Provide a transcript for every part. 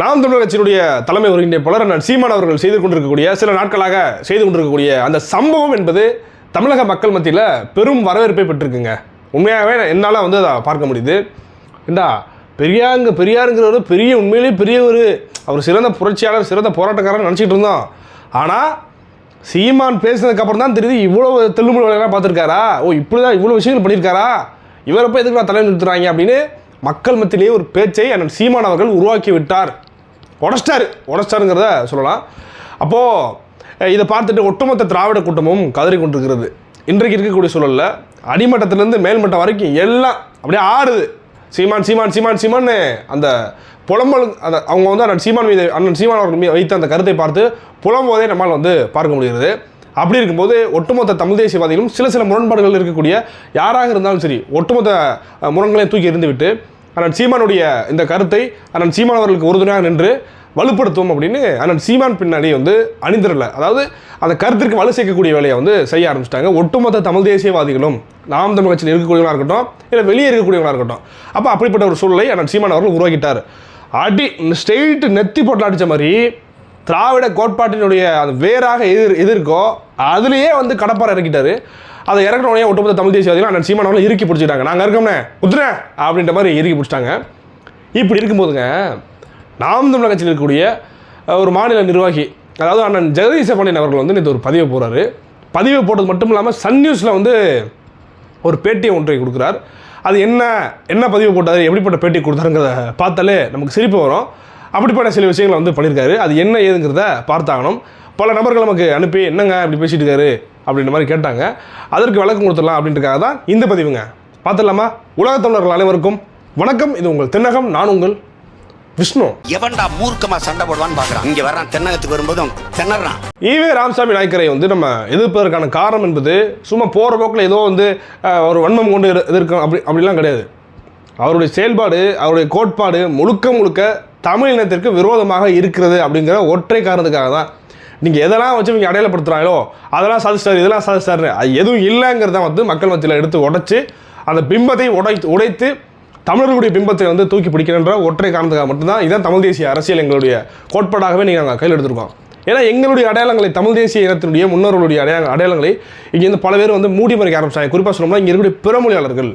நாம் தமிழர் கட்சியினுடைய தலைமை ஒருங்கிணைப்பாளர் பலர் அண்ணன் சீமான் அவர்கள் செய்து கொண்டிருக்கக்கூடிய சில நாட்களாக செய்து கொண்டிருக்கக்கூடிய அந்த சம்பவம் என்பது தமிழக மக்கள் மத்தியில் பெரும் வரவேற்பை பெற்றிருக்குங்க. உண்மையாகவே என்னால் வந்து அதை பார்க்க முடியுது. ஏண்டா பெரியாங்க பெரியாருங்கிறவர் பெரிய உண்மையிலேயே பெரிய ஒரு அவர் சிறந்த புரட்சியாளர் சிறந்த போராட்டக்காரன் நினச்சிட்டு இருந்தோம். ஆனால் சீமான் பேசினதுக்கப்புறம் தான் தெரியுது இவ்வளோ தெல்லுமுழு வேலையெல்லாம் பார்த்துருக்காரா? ஓ இப்படி தான் இவ்வளோ விஷயங்கள் பண்ணியிருக்காரா? இவரை போய் எதுக்கு நான் தலைமை நிறுத்துறாங்க அப்படின்னு மக்கள் மத்தியிலேயே ஒரு பேச்சை அண்ணன் சீமான் அவர்கள் உருவாக்கி விட்டார். உடச்சிட்டாரு. உடச்சிட்டாருங்கிறத சொல்லலாம். அப்போது இதை பார்த்துட்டு ஒட்டுமொத்த திராவிட கூட்டமும் கதறி கொண்டிருக்கிறது. இன்றைக்கு இருக்கக்கூடிய சூழலில் அடிமட்டத்திலேருந்து மேல்மட்டம் வரைக்கும் எல்லாம் அப்படியே ஆடுது சீமான் சீமான் சீமான் சீமான்னு அந்த புலம்பல் அந்த அவங்க வந்து அண்ணன் சீமான் மீது அண்ணன் சீமான் அவர்கள் மீது வைத்த அந்த கருத்தை பார்த்து புலம்போதே நம்மால் வந்து பார்க்க முடிகிறது. அப்படி இருக்கும்போது ஒட்டுமொத்த தமிழ் தேசியவாதிகளும் சில சில முரண்பாடுகள் இருக்கக்கூடிய யாராக இருந்தாலும் சரி ஒட்டுமொத்த முரண்களையும் தூக்கி இருந்துவிட்டு அண்ணன் சீமானுடைய இந்த கருத்தை அண்ணன் சீமான் அவர்களுக்கு உறுதுணையாக நின்று வலுப்படுத்தும் அப்படின்னு அண்ணன் சீமான் பின்னாடி வந்து அணிந்திரல. அதாவது அந்த கருத்திற்கு வலு சேர்க்கக்கூடிய வேலையை வந்து செய்ய ஆரம்பிச்சிட்டாங்க. ஒட்டுமொத்த தமிழ் தேசியவாதிகளும் நாம் தமிழ் கட்சியில் இருக்கக்கூடியவங்களாக இருக்கட்டும் இல்லை வெளியே இருக்கக்கூடியவங்களாக இருக்கட்டும் அப்போ அப்படிப்பட்ட ஒரு சூழலை அண்ணன் சீமான் அவர்கள் உருவாக்கிட்டார். அடி ஸ்ட்ரெயிட் நெத்தி போட்டு அடித்த மாதிரி திராவிட கோட்பாட்டினுடைய அந்த வேறாக எதிர் எதிர்க்கோ அதுலேயே வந்து கடப்பாறை இறக்கிட்டாரு. அதை இறக்கின உடனே ஒட்டுமொத்த தமிழ் தேசியவாதிகள் அண்ணன் சீமான் இறுக்கி பிடிச்சிட்டாங்க. நாங்கள் இருக்கோம்னே குத்துறேன் அப்படின்ற மாதிரி இறுக்கி பிடிச்சிட்டாங்க. இப்படி இருக்கும்போதுங்க நாம் தமிழக கட்சியில் இருக்கக்கூடிய ஒரு மாநில நிர்வாகி அதாவது அண்ணன் ஜெகதீச பாண்டியன் அவர்கள் வந்து நேற்று ஒரு பதிவை போகிறாரு பதிவை போட்டது மட்டும் இல்லாமல் சன் நியூஸில் வந்து ஒரு பேட்டியை ஒன்றை கொடுக்குறார். அது என்ன என்ன பதிவு போட்டார் எப்படிப்பட்ட பேட்டி கொடுத்தாருங்கிறத பார்த்தாலே நமக்கு சிரிப்பு வரும். அப்படிப்பட்ட சில விஷயங்களை வந்து பண்ணியிருக்காரு. அது என்ன ஏதுங்கிறத பார்த்தாகணும். பல நபர்கள் நமக்கு அனுப்பி என்னங்க இப்படி பேசிட்டு இருக்காரு? அப்படின்ற மாதிரி கேட்டாங்க. அதற்கு விளக்கம் கொடுத்துடலாம் அப்படின்றக்காக தான் இந்த பதிவுங்க. பார்த்துடலாமா? உலகத் தமிழர்கள் அனைவருக்கும் வணக்கம். இது உங்கள் தென்னகம் நான் உங்கள் விஷ்ணு. எவன்டா மூர்க்கமா சண்டை போடுவான்னு பாக்குறான். இங்க வர்றான் தென்னகத்துக்கு வரும்போது திணறான். ஈவே ராமசாமி நாயக்கரை வந்து நம்ம எதிர்ப்பதற்கான காரணம் என்பது சும்மா போகிற போக்கில் ஏதோ வந்து ஒரு வன்மம் கொண்டு எதிர்- எதிர்க்கும் அப்படி அப்படிலாம் கிடையாது. அவருடைய செயல்பாடு அவருடைய கோட்பாடு முழுக்க முழுக்க தமிழ் இனத்திற்கு விரோதமாக இருக்கிறது அப்படிங்கிற ஒற்றை காரணத்துக்காக தான் நீங்கள் எதெல்லாம் வச்சு நீங்கள் அடையாளப்படுத்துகிறாங்களோ அதெல்லாம் சாதிச்சிட்டாரு இதெல்லாம் சாதிச்சிட்டாரு அது எதுவும் இல்லைங்கிறத வந்து மக்கள் மத்தியில் எடுத்து உடைச்சி அந்த பிம்பத்தை உடைத்து உடைத்து தமிழர்களுடைய பிம்பத்தை வந்து தூக்கி பிடிக்கணுன்ற ஒற்றை காரணத்துக்காக மட்டும்தான் இதான் தமிழ் தேசிய அரசியல் எங்களுடைய கோட்பாடாகவே நீங்கள் நாங்கள் கையில் எடுத்திருக்கோம். ஏன்னா எங்களுடைய அடையாளங்களை தமிழ் தேசிய இனத்தினுடைய முன்னோர்களுடைய அடையாள அடையாளங்களை இங்கேருந்து பல பேர் வந்து மூடி மறைக்க ஆரம்பிச்சாங்க குறிப்பாக சொல்லணும்னா இங்கே இருக்கக்கூடிய பிறமொழியாளர்கள்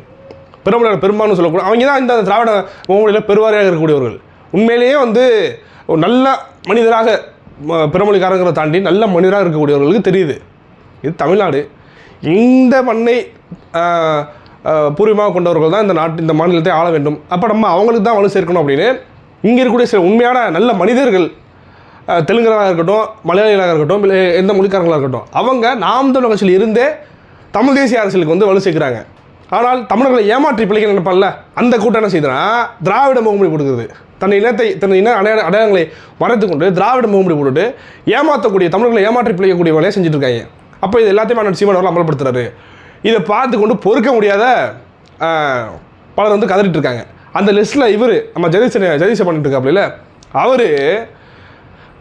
பிறமொழியாளர் பெரும்பான்னு சொல்லக்கூடிய அவங்க தான் இந்த திராவிட முகமொழியில் பெருவாரியாக இருக்கக்கூடியவர்கள். உண்மையிலேயே வந்து ஒரு நல்ல மனிதராக பிறமொழிக்காரங்களை தாண்டி நல்ல மனிதராக இருக்கக்கூடியவர்களுக்கு தெரியுது. இது தமிழ்நாடு. இந்த மண்ணை பூர்வமாக கொண்டவர்கள் தான் இந்த நாட்டு இந்த மாநிலத்தை ஆள வேண்டும். அப்போ நம்ம அவங்களுக்கு தான் வலு சேர்க்கணும் அப்படின்னு இங்கே இருக்கக்கூடிய சில உண்மையான நல்ல மனிதர்கள் தெலுங்கராக இருக்கட்டும் மலையாளிகளாக இருக்கட்டும் இல்லை எந்த மொழிக்காரங்களாக இருக்கட்டும் அவங்க நாம் தமிழ் கட்சியில் இருந்தே தமிழ் தேசிய அரசியலுக்கு வந்து வலு சேர்க்குறாங்க. ஆனால் தமிழர்களை ஏமாற்றி பிள்ளைகள் நினைப்பான்ல அந்த கூட்டம் என்ன செய்யுதுன்னா திராவிட முகமொழி கொடுக்குறது தன் இனத்தை தன் இன அடையாள அடையாளங்களை மறைத்து கொண்டு திராவிட முகமொழி போட்டுட்டு ஏமாற்றக்கூடிய தமிழர்களை ஏமாற்றி பிழைக்கக்கூடிய வேலையை செஞ்சுட்டு இருக்காங்க அப்போ இது எல்லாத்தையும் அண்ணன் சீமான் அவர்கள் அமல்படுத்துறாரு. இதை பார்த்து கொண்டு பொறுக்க முடியாத பலர் வந்து கதறிட்டு இருக்காங்க. அந்த லிஸ்ட்டில் இவர் நம்ம ஜெகதீசன் ஜெகதீசன் பண்ணிட்டு இருக்காப்புல அவர்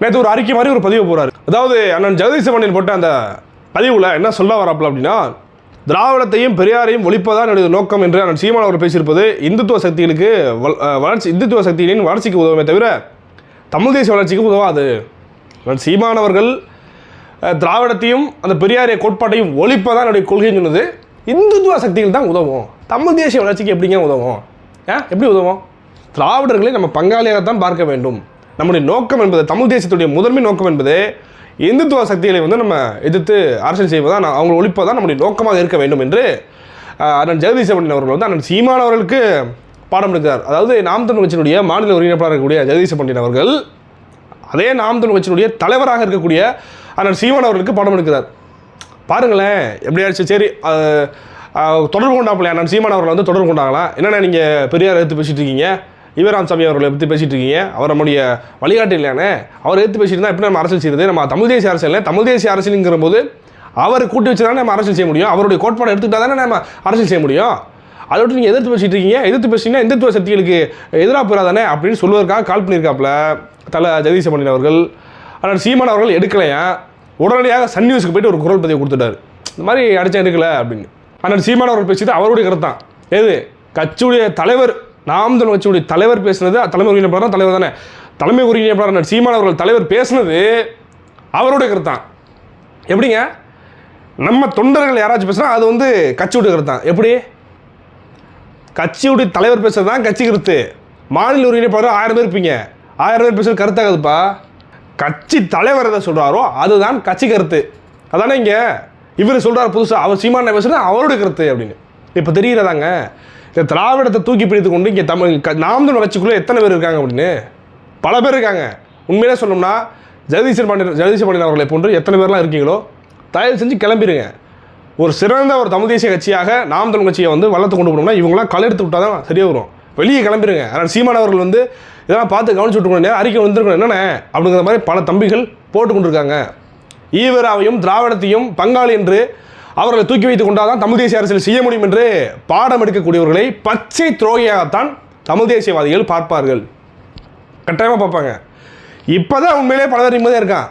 நேற்று ஒரு அறிக்கை மாதிரி ஒரு பதிவு போகிறார் அதாவது அண்ணன் ஜெகதீச பாண்டியன் போட்ட அந்த பதிவில் என்ன சொல்ல வராப்புல அப்படின்னா திராவிடத்தையும் பெரியாரையும் ஒழிப்பதான் என்னுடைய நோக்கம் என்று அண்ணன் சீமான் அவர் பேசியிருப்பது இந்துத்துவ சக்திகளுக்கு வளர்ச்சி இந்துத்துவ சக்திகளின் வளர்ச்சிக்கு உதவுமே தவிர தமிழ் தேசிய வளர்ச்சிக்கு உதவாது. அண்ணன் சீமான் அவர்கள் திராவிடத்தையும் அந்த பெரியாரிய கோட்பாட்டையும் ஒழிப்பதான் என்னுடைய கொள்கைன்னு சொன்னது. இந்துத்துவ சக்திகள் தான் உதவும். தமிழ் தேசிய வளர்ச்சிக்கு எப்படிங்க உதவும்? ஏன் எப்படி உதவும்? திராவிடர்களை நம்ம பங்காளியாகத்தான் பார்க்க வேண்டும். நம்முடைய நோக்கம் என்பது தமிழ் தேசியத்துடைய முதன்மை நோக்கம் என்பது இந்துத்துவ சக்திகளை வந்து நம்ம எதிர்த்து அரசியல் செய்வதான் நான் அவங்களை ஒழிப்பதான் நம்முடைய நோக்கமாக இருக்க வேண்டும் என்று அண்ணன் ஜெகதீச அவர்கள் வந்து அண்ணன் சீமான் அவர்களுக்கு பாடம் எடுக்கிறார். அதாவது நாம் தமிழ் கட்சியினுடைய மாநில ஒருங்கிணைப்பாளர் இருக்கக்கூடிய ஜெகதீச பண்டின் அவர்கள் அதே நாம் தமிழ் கட்சியினுடைய தலைவராக இருக்கக்கூடிய அண்ணன் சீமான் அவர்களுக்கு பாடம் எடுக்கிறார். பாருங்களேன் எப்படியாச்சு சரி தொடர்பு கொண்டாப்பில்லையா அண்ணன் சீமான் அவர்கள் வந்து தொடர்பு கொண்டாங்களா? என்னென்ன நீங்கள் பெரியார் எடுத்து பேசிட்டு இருக்கீங்க? யுவராமசாமி அவர்களை பற்றி பேசிகிட்டு இருக்கீங்க. அவர் நம்முடைய வழிகாட்டு இல்லையானே அவர் எடுத்து பேசிட்டு இருந்தால் எப்படி நம்ம அரசியல் செய்யறது? நம்ம தமிழ் தேசிய அரசியல் தமிழ் தேசிய அரசியலுங்கிற போது அவர் கூட்டி வச்சு தானே நம்ம அரசியல் செய்ய முடியும்? அவருடைய கோட்பாடு எடுத்துக்கிட்டா தானே நம்ம அரசியல் செய்ய முடியும்? அதை விட்டு நீங்கள் எதிர்த்து பேசிட்டு இருக்கீங்க. எதிர்த்து பேசிங்கன்னா இந்துத்துவ சக்திகளுக்கு எதிராக போயிடாதானே அப்படின்னு சொல்வதற்காக கால் பண்ணியிருக்காப்புல தலை ஜெகதீச பாண்டியன் அவர்கள். ஆனால் சீமான் அவர்கள் எடுக்கலையா? உடனடியாக சன் நியூஸுக்கு போயிட்டு ஒரு குரல் பதிவு கொடுத்துட்டாரு. இந்த மாதிரி அடைச்சா எடுக்கல அப்படின்னு. ஆனால் சீமான் அவர்கள் பேசிட்டு அவருடைய கருத்தான் எது? கட்சியுடைய தலைவர் நாம் தமிழ் கட்சியுடைய தலைவர் பேசினது தலைமை ஒருங்கிணைப்பாளர் தலைவர் தானே? தலைமை ஒருங்கிணைப்பாளர் சீமான் அவர்கள் தலைவர் பேசினது அவருடைய கருத்தான் எப்படிங்க? நம்ம தொண்டர்கள் யாராச்சும் பேசுனா அது வந்து கட்சியுடைய கருத்தான் எப்படி? கட்சியுடைய தலைவர் பேசுறது தான் கட்சி கருத்து. மாநில ஒருங்கிணைப்பாளர் ஆயிரம் பேர் இருப்பீங்க. ஆயிரம் பேர் பேசுறது கருத்தாகுதுப்பா கட்சி தலைவர் எதை சொல்கிறாரோ அதுதான் கட்சி கருத்து. அதானே இங்கே இவர் சொல்கிறார் புதுசாக அவர் சீமான பேசுகிறது அவருடைய கருத்து அப்படின்னு. இப்போ தெரிகிறதாங்க இந்த திராவிடத்தை தூக்கி பிடித்து கொண்டு இங்கே தமிழ் நாம் தமிழ் கட்சிக்குள்ளே எத்தனை பேர் இருக்காங்க அப்படின்னு? பல பேர் இருக்காங்க. உண்மையிலே சொல்லணும்னா ஜெகதீசன் பாண்டியன் ஜெகதீசன் பாண்டியன் அவர்களை போன்று எத்தனை பேர்லாம் இருக்கீங்களோ தயவு செஞ்சு கிளம்பிடுங்க ஒரு சிறந்த ஒரு தமிழ் தேசிய கட்சியாக நாம் தமிழ் கட்சியை வந்து வளர்த்து கொண்டு போனோம்னா இவங்களாம் எடுத்து விட்டால் தான் சரியாக வரும். வெளியே கிளம்பிடுங்க ஆனால் சீமான் அவர்கள் வந்து இதெல்லாம் பார்த்து கவனிச்சு விட்டுக்கணும் அறிக்கை வந்திருக்கணும்? என்னென்ன அப்படிங்கிற மாதிரி பல தம்பிகள் போட்டு கொண்டிருக்காங்க. ஈவராவையும் திராவிடத்தையும் பங்காளி என்று அவர்களை தூக்கி வைத்துக் கொண்டாதான் தமிழ் தேசிய அரசியல் செய்ய முடியும் என்று பாடம் எடுக்கக்கூடியவர்களை பச்சை துரோகியாகத்தான் தமிழ் தேசியவாதிகள் பார்ப்பார்கள். கட்டாயமாக பார்ப்பாங்க. இப்போ தான் உண்மையிலே பலர் நிம்மதியாக இருக்கான்.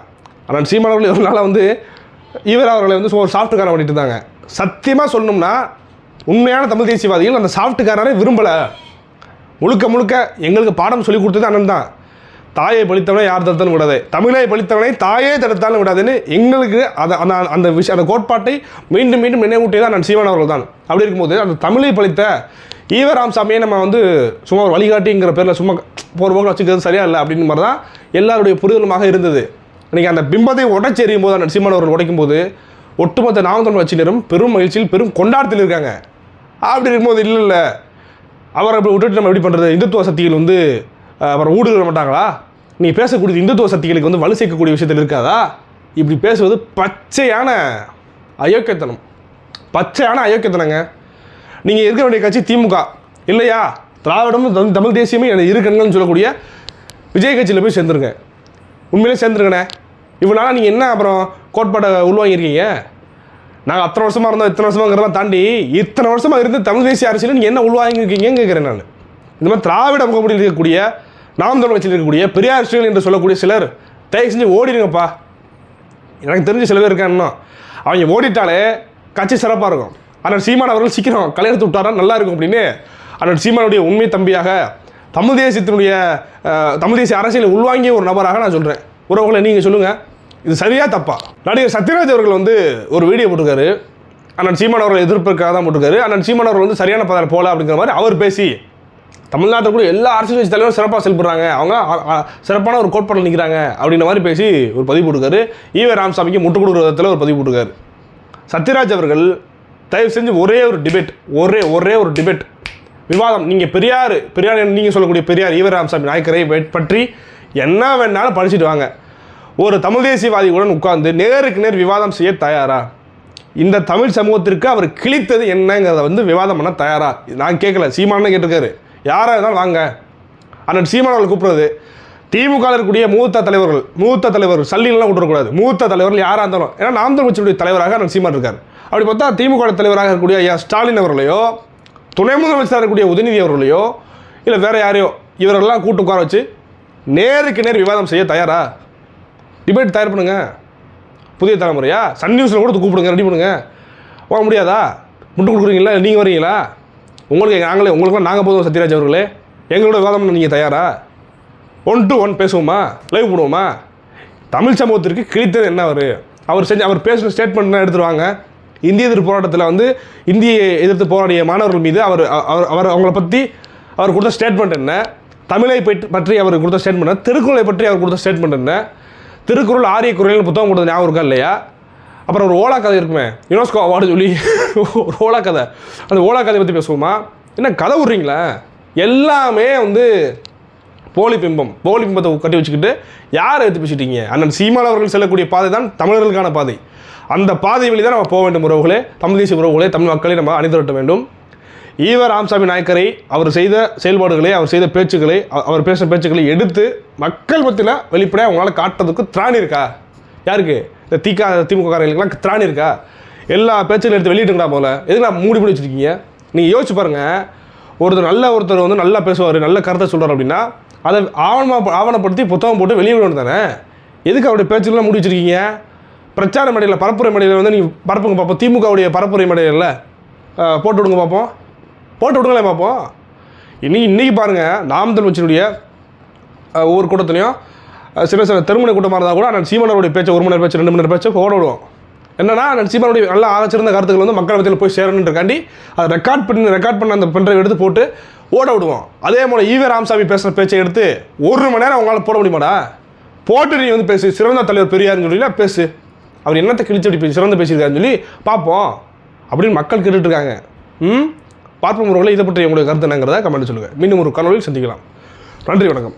ஆனால் சீமானவர்கள் அவர்கள் நாளாக வந்து இவர் அவர்களை வந்து ஒரு சாஃப்ட்காரன் பண்ணிட்டு இருந்தாங்க. சத்தியமாக சொல்லணும்னா உண்மையான தமிழ் தேசியவாதிகள் அந்த சாஃப்ட்காரரை விரும்பலை. முழுக்க முழுக்க எங்களுக்கு பாடம் சொல்லி கொடுத்தது அண்ணன் தான். தாயை பழித்தவனை யார் தடுத்தாலும் விடாது. தமிழை பழித்தவனை தாயே தடுத்தாலும் விடாதுன்னு எங்களுக்கு அதை அந்த அந்த விஷயம் அந்த கோட்பாட்டை மீண்டும் மீண்டும் நினைவூட்டியது நான் சீவன் அவர்கள் தான். அப்படி இருக்கும்போது அந்த தமிழை பழித்த ஈவ ராமசாமியை நம்ம வந்து சும்மா ஒரு வழிகாட்டிங்கிற பேரில் சும்மா போகிற போக்கில் வச்சுக்கிறது சரியா இல்லை அப்படின்னு மாதிரி தான் எல்லாருடைய புரிதலுமாக இருந்தது. இன்றைக்கி அந்த பிம்பத்தை உடைச்சி எறியும் போது அந்த சீமான் அவர்கள் உடைக்கும் போது ஒட்டுமொத்த நாமக்கல் கட்சியினரும் பெரும் மகிழ்ச்சியில் பெரும் கொண்டாட்டத்தில் இருக்காங்க. அப்படி இருக்கும்போது இல்லை இல்லை. அவரை அப்படி விட்டுட்டு நம்ம எப்படி பண்ணுறது இந்துத்துவ சக்திகள் வந்து அப்புறம் அவரை ஊடுருவ மாட்டாங்களா? நீ பேசக்கூடிய இந்துத்துவ சக்திகளுக்கு வந்து வலு சேர்க்கக்கூடிய விஷயத்தில் இருக்காதா? இப்படி பேசுவது பச்சையான அயோக்கியத்தனம். பச்சையான அயோக்கியத்தனங்க. நீங்கள் இருக்க வேண்டிய கட்சி திமுக. இல்லையா? திராவிடமும் தமிழ் தமிழ் தேசியமே எனக்கு இருக்கணும்னு சொல்லக்கூடிய விஜய் கட்சியில் போய் சேர்ந்துருங்க. உண்மையிலே சேர்ந்துருங்கண்ணே. இவனால நீங்கள் என்ன அப்புறம் கோட்பாட்டை உள்வாங்கியிருக்கீங்க? நாங்கள் அத்தனை வருஷமாக இருந்தோம் இத்தனை வருஷமாங்கிறதெல்லாம் தாண்டி இத்தனை வருஷமாக இருந்து தமிழ் தேசிய அரசியல் நீங்கள் என்ன உள்வாங்கியிருக்கீங்கன்னு கேட்குறேன் நான். இந்த மாதிரி திராவிட முகப்படியில் இருக்கக்கூடிய நாம் தமிழ் கட்சியில் இருக்கக்கூடிய பெரியாரிஸ்டுகள் என்று சொல்லக்கூடிய சிலர் தயவு செஞ்சு ஓடிடுங்கப்பா. எனக்கு தெரிஞ்ச சில பேர் இருக்காங்க இன்னும். அவங்க ஓடிட்டாலே கட்சி சிறப்பாக இருக்கும். ஆனால் சீமான் அவர்கள் சீக்கிரம் கல்யாணத்து விட்டாரா நல்லா இருக்கும் அப்படின்னு அண்ணன் சீமானுடைய உண்மை தம்பியாக தமிழ் தேசியத்தினுடைய தமிழ் தேசிய அரசியலை உள்வாங்கிய ஒரு நபராக நான் சொல்கிறேன் உறவுகளை நீங்கள் சொல்லுங்கள் இது சரியா தப்பா? நடிகர் சத்யராஜ் அவர்கள் வந்து ஒரு வீடியோ போட்டிருக்காரு. அண்ணன் சீமான் அவர்கள் எதிர்ப்புக்காக தான் போட்டிருக்காரு. அண்ணன் சீமான் அவர்கள் வந்து சரியான பாதையில் போகல அப்படிங்கிற மாதிரி அவர் பேசி தமிழ்நாட்டில் கூட எல்லா அரசியல் கட்சி தலைவரும் சிறப்பாக செயல்படுறாங்க. அவங்க சிறப்பான ஒரு கோட்பாட்டில் நிற்கிறாங்க அப்படின்ற மாதிரி பேசி ஒரு பதிவு போட்டுருக்காரு. ஈவே ராமசாமிக்கு முட்டு கொடுக்குற விதத்தில் ஒரு பதிவு போட்டிருக்காரு. சத்யராஜ் அவர்கள் தயவு செஞ்சு ஒரே ஒரு டிபேட் ஒரே ஒரே ஒரு டிபேட் விவாதம். நீங்கள் பெரியார் பெரியார் நீங்கள் சொல்லக்கூடிய பெரியார் ஈவே ராமசாமி நாயக்கரை பற்றி என்ன வேணாலும் படிச்சுட்டு வாங்க. ஒரு தமிழ் தேசியவாதியுடன் உட்கார்ந்து நேருக்கு நேர் விவாதம் செய்ய தயாரா? இந்த தமிழ் சமூகத்திற்கு அவர் கிழித்தது என்னங்கிறத வந்து விவாதம் பண்ண தயாரா? நான் கேட்கல சீமானே கேட்டிருக்காரு. யாராக இருந்தாலும் வாங்க. அண்ணன் சீமான் அவர்கள் கூப்பிடுறது. திமுக இருக்கக்கூடிய மூத்த தலைவர்கள் மூத்த தலைவர் சல்லின்லாம் விட்டுறக்கூடாது மூத்த தலைவர்கள் யாராக இருந்தாலும். ஏன்னா நாம் தமிழ் கட்சியுடைய தலைவராக அண்ணன் சீமான் இருக்கார். அப்படி பார்த்தா திமுக தலைவராக இருக்கக்கூடிய ஐயா ஸ்டாலின் அவர்களையோ துணை முதலமைச்சராக இருக்கக்கூடிய உதயநிதி அவர்களையோ இல்லை வேறு யாரையோ இவரெல்லாம் கூட்டு உட்கார வச்சு நேருக்கு நேர் விவாதம் செய்ய தயாரா? டிபேட் தயார் பண்ணுங்க. புதிய தலைமுறையா? சன் நியூஸில் கூட கூப்பிடுங்க ரெடி பண்ணுங்க. போக முடியாதா? முட்டு கொடுக்குறீங்களா? நீங்கள் வரீங்களா உங்களுக்கு நாங்களே உங்களுக்குலாம் நாங்கள் போதும் சத்யராஜ் அவர்களே. எங்களோட விவாதம் நீங்கள் தயாரா? ஒன் டு ஒன் பேசுவோமா? லைவ் போடுவோமா? தமிழ் சமூகத்திற்கு கிழித்தது என்ன அவர்? அவர் செஞ்சு அவர் பேசின ஸ்டேட்மெண்ட் எடுத்துருவாங்க? இந்திய எதிர்ப்பு போராட்டத்தில் வந்து இந்தியை எதிர்த்து போராடிய மாணவர்கள் மீது அவர் அவர் அவர் அவங்கள பற்றி அவர் கொடுத்த ஸ்டேட்மெண்ட் என்ன? தமிழை பற்றி பற்றி அவர் கொடுத்த ஸ்டேட்மெண்ட் என்ன? திருக்குறளை பற்றி அவர் கொடுத்த ஸ்டேட்மெண்ட் என்ன? திருக்குறள் ஆரிய குரல்னு புத்தகம் கொடுத்த ஞாபகம் இருக்கா இல்லையா? அப்புறம் ஒரு ஓலா கதை இருக்குமே. யுனெஸ்கோ அவார்டு சொல்லி ஒரு ஓலா கதை. அந்த ஓலா கதையை பற்றி பேசுவோமா? என்ன கதை விட்றீங்களே? எல்லாமே வந்து போலி பிம்பம். போலி பிம்பத்தை கட்டி வச்சுக்கிட்டு யாரை எடுத்து பேசிட்டீங்க? அண்ணன் சீமான் அவர்கள் செல்லக்கூடிய பாதை தான் தமிழர்களுக்கான பாதை. அந்த பாதை வழி தான் நம்ம போக வேண்டும் உறவுகளே. தமிழ் தேசிய உறவுகளே தமிழ் மக்களை நம்ம அணிதிரட்ட வேண்டும். ஈவ ராமசாமி நாயக்கரை அவர் செய்த செயல்பாடுகளை அவர் செய்த பேச்சுக்களை அவர் பேசின பேச்சுக்களை எடுத்து மக்கள் மத்தியில் வெளிப்படையாக அவங்களால காட்டுறதுக்கு திராணி இருக்கா? யாருக்கு? இந்த திக திமுககாரங்களுக்குலாம் திராணி இருக்கா? எல்லா பேச்சுகளும் எடுத்து வெளியிட்டுங்களா போல. எதுக்கு நான் மூடி மூடி வச்சிருக்கீங்க? நீங்கள் யோசிச்சு பாருங்கள் ஒருத்தர் நல்ல ஒருத்தர் வந்து நல்லா பேசுவார் நல்ல கருத்தை சொல்கிறார் அப்படின்னா அதை ஆவணமாக ஆவணப்படுத்தி புத்தகம் போட்டு வெளியே விடணும் தானே? எதுக்கு அவருடைய பேச்சுக்கெல்லாம் மூடி வச்சுருக்கீங்க? பிரச்சார மேடையில் பரப்புரை மேடையில் வந்து நீங்கள் பரப்புங்க பார்ப்போம் திமுகவுடைய பரப்புரை மேடையில். போட்டு விடுங்க பார்ப்போம் போட்டு விடுங்களேன் பார்ப்போம் இன்னைக்கு இன்றைக்கி பாருங்கள் நாம் தமிழ் கட்சியினுடைய ஒவ்வொரு கூட்டத்துலையும் சில சில சின்ன தெருமுனை கூட்டமாக இருந்தால் கூட அண்ணன் சீமானோடைய பேச்சு ஒரு மணி நேரம் பேச்சு ரெண்டு மணி நேரம் பேச்சு ஓடிடுவோம் என்னன்னா அண்ணன் சீமானுடைய நல்லா ஆகச்சிறந்த கருத்துக்கள் வந்து மக்கள் மத்தியில் போய் சேரணுன்றக்காண்டி அதை ரெக்கார்ட் பண்ணி ரெக்கார்ட் பண்ண அந்த பென்ட்ரைவ் எடுத்து போட்டு ஓட விடுவோம். அதே போல் ஈவே ராமசாமி பேசுகிற பேச்சை எடுத்து ஒரு மணி நேரம் அவங்களால போட முடியுமாடா? போட்டு நீ வந்து பேசு. சிறந்த தலைவர் பெரியாருன்னு சொல்லி பேசு. அவர் என்னத்தை கிழிச்சு அப்படி பேசி சிறந்த பேசியிருக்காருன்னு சொல்லி பார்ப்போம். அப்படின்னு மக்கள் கேட்டுட்டு இருக்காங்க ம்? பார்ப்போம் முறையில் இதை பற்றி உங்களுடைய கருத்து என்னங்கிறத கமெண்ட் சொல்லுங்கள் மீண்டும் ஒரு கனவில் சந்திக்கலாம். நன்றி வணக்கம்.